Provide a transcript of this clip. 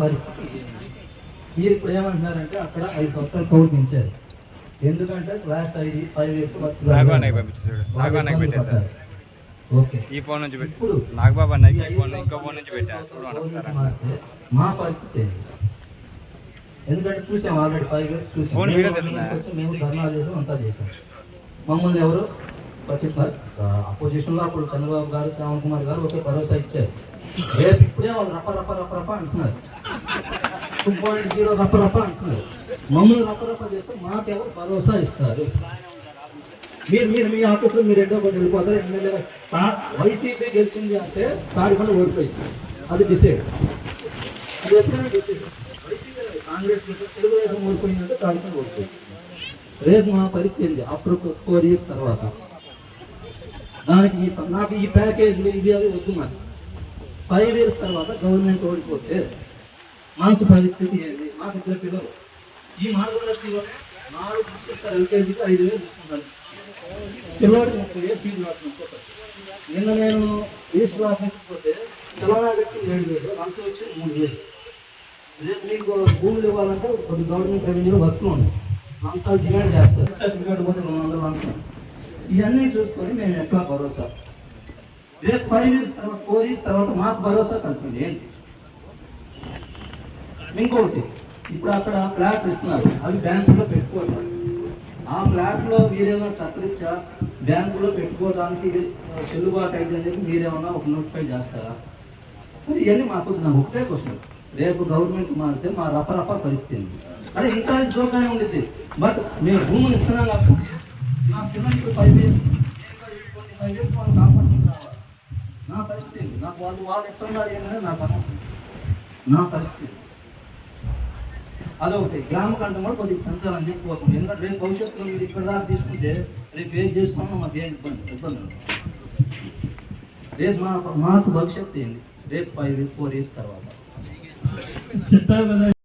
పరిస్థితి. మీరు ఇప్పుడు ఏమంటున్నారంటే అక్కడ ఐదు సంవత్సరాలు కౌలు పెంచారు ఎందుకంటే లాస్ట్ ఐదు ఫైవ్ ఇయర్స్ ఓకే. ఈ ఫోన్ నుంచి ఇప్పుడు నాగబాబు ఫోన్ ఇంకో ఫోన్ నుంచి పెట్టా సంవత్సరాలు చూడండి కౌలు ఒకసారి. మారితే మా పరిస్థితి? ఎందుకంటే చూసాం ఆల్రెడీ ఫైవ్ ఇయర్స్ చూసాం. మేము ధర్నా చేసాం అంతా చేసాం. మమ్మల్ని ఎవరు అపోజిషన్లో అప్పుడు చంద్రబాబు గారు శ్యామ్ కుమార్ గారు ఒకే భరోసా ఇచ్చారు. రేపు ఇప్పుడే వాళ్ళు రప్ప రప్ప రప్ప రప్ప అంటున్నారు. టూ పాయింట్ జీరో రపరప అంటున్నారు. మమ్మల్ని రప్ప రప్ప చేస్తే మాకెవరు భరోసా ఇస్తారు. మీరు మీరు మీ ఆఫీసులో మీరు ఎన్నో కొన్ని వెళ్ళిపోతారు ఎమ్మెల్యే వైసీపీ గెలిచింది అంటే తాడిపల్లి ఓడిపోయింది. అది డిసైడ్. అది ఎప్పుడైనా డిసైడ్. వైసీపీ కాంగ్రెస్ తెలుగుదేశం ఓడిపోయిందంటే తాడిపల్లి ఓడిపోయింది. రేపు మా పరిస్థితి ఏంటి? ఆఫ్టర్ ఫోర్ ఇయర్స్ తర్వాత. దానికి ఈ నాకు ఈ ప్యాకేజ్ ఇవి అవి వద్దు నాకు ఫైవ్ ఇయర్స్ తర్వాత గవర్నమెంట్ ఓడిపోతే మాకు పరిస్థితి ఏంటి మాకు ఇద్దరు పిల్లలు. ఈ నాలుగు లక్షల్లోనే నాలుగు బుక్స్ ఇస్తారు ఎల్కేజీకి ఐదు వేలు తీసుకుంటాను పిల్లవాడికి ముప్పై వేలు ఫీజు కట్టుకుంటారు నిన్న నేను రిజిస్టర్ ఆఫీస్కి పోతే చలానా ఏడు వేలు లంచం వచ్చి మూడు వేలు. రేపు మీకు భూములు ఇవ్వాలంటే కొన్ని గవర్నమెంట్ రెవెన్యూ వర్క్లు ఉన్నాయి. లంచాలు డిమాండ్ చేస్తారు. సర్టిఫికేట్ పోతే రెండు వందల లంచం ఇవన్నీ చూసుకొని మేము ఎట్లా భరోసా? రేపు ఫైవ్ ఇయర్స్ తర్వాత ఫోర్ ఇయర్స్ తర్వాత మాకు భరోసా కలుపుతుంది ఏంటి? ఇంకొకటి ఇప్పుడు అక్కడ ఫ్లాట్ ఇస్తున్నారు. అవి బ్యాంకులో పెట్టుకోవటం ఆ ఫ్లాట్లో మీరేమైనా చక్కరించా బ్యాంకులో పెట్టుకోవడానికి ఇది చెల్లుబాటు అయితే అని చెప్పి మీరేమన్నా ఒక నోటిఫై చేస్తారా? మరి ఇవన్నీ మాకు నాకు ఒకటే క్వశ్చన్. రేపు గవర్నమెంట్ మారితే మా రపరప పరిస్థితి అంటే ఇంకా జోకానే ఉండేది బట్ మేము భూములు ఇస్తున్నాం కాబట్టి నా పిల్లలకి ఫైవ్ ఇయర్స్ ఫైవ్ ఇయర్స్ వాళ్ళు కాపాడుకుంటూ రావాలి. నా పరిస్థితి నాకు వాళ్ళు వాళ్ళు ఇస్తున్నారు ఏంటంటే నాకు అనవసరం. నా పరిస్థితి అదొకటి. గ్రామ కూడా కొద్దిగా పెంచాలని చెప్పుకోకుండా ఎందుకంటే రేపు భవిష్యత్తులో మీరు ఇక్కడ దాకా తీసుకుంటే రేపు ఏం చేసుకున్నా మాకు ఏం ఇబ్బంది ఇబ్బంది రేపు మా మాకు భవిష్యత్తు ఏంటి రేపు ఫైవ్ ఇయర్స్ ఫోర్ ఇయర్స్ తర్వాత. చెప్పావు కదా